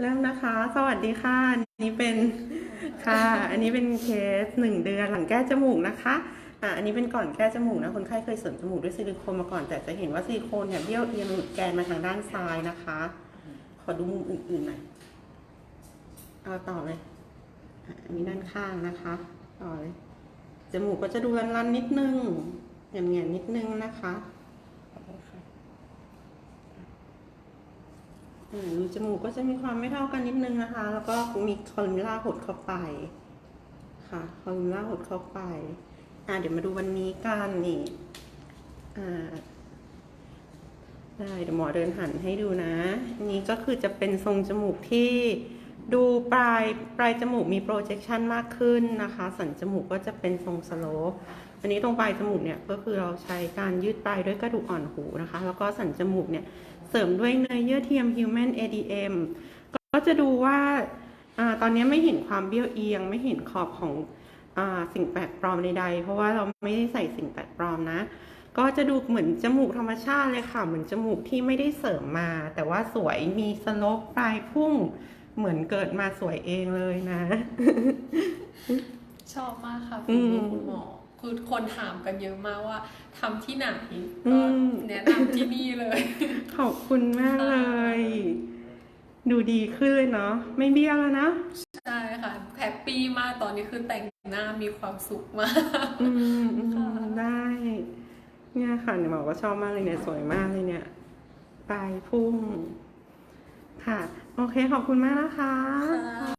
เริ่มนะคะ สวัสดีค่ะอันนี้เป็นค่ะ อันนี้เป็นเคสหนึ่งเดือนหลังแก้จมูกนะคะอะอันนี้เป็นก่อนแก้จมูกนะคนไข้เคยเสริมจมูกด้วยซิลิโคนมาก่อน แต่จะเห็นว่าซิลิโคนเนี่ยเบี้ยวเอียงหลุดแกนมาทางด้านซ้ายนะคะ ขอดูมุมอื่นๆหน่อยเอาต่อเลยอะอันนี้ด้านข้างนะคะ ต่อเลยจมูกก็จะดูรันๆนิดนึงแง่นๆนิดนึงนะคะขอโทษค่ะ อืม รูจมูกก็จะมีความไม่เท่ากันนิดนึงนะคะ แล้วก็มีคอลูมล่าหดเข้าไป ค่ะ คอลูมล่าหดเข้าไป อ่าเดี๋ยวมาดูวันนี้กันนี่ อ่า ได้ เดี๋ยวหมอเดินหันให้ดูนะนนี้ก็คือจะเป็นทรงจมูกที่ ดูปลายปลายจมูกมี projection มากขึ้นนะคะ สันจมูกก็จะเป็นทรงสโลปอันนี้ตรงปลายจมูกเนี่ยก็คือเราใช้การยืดปลายด้วยกระดูกอ่อนหูนะคะ แล้วก็สันจมูกเนี่ยเสริมด้วยเนยเยื่อเทียม Human ADM ก็จะดูว่าอตอนนี้ไม่เห็นความเบี้ยวเอียง ไม่เห็นขอบของอสิ่งแปลกปลอมใดๆ เพราะว่าเราไม่ได้ใส่สิ่งแปลกปลอมนะ ก็จะดูเหมือนจมูกธรรมชาติเลยค่ะ เหมือนจมูกที่ไม่ได้เสริมมา แต่ว่าสวยมีสโลปปลายพุ่ง เหมือนเกิดมาสวยเองเลยนะ ชอบมากค่ะอืคุณมคุณหมอ คือคนถามกันเยอะมากว่าทำที่ไหนอืก็มแนะนำที่นี่เลย ขอบคุณมากเลย ดูดีขึ้นเลยเนาะไม่เบี้ยวแล้วนะ ใช่ค่ะแฮปปี้มากตอนนี้คือแต่งหน้ามีความสุขมากอืมอืค่ะมได้ เนี่ยค่ะเนี่ยบอกว่าชอบมากเลยเนี่ยสวยมากเลยเนี่ยปลายพุ่ง ค่ะ โอเคขอบคุณมากนะคะค่ะ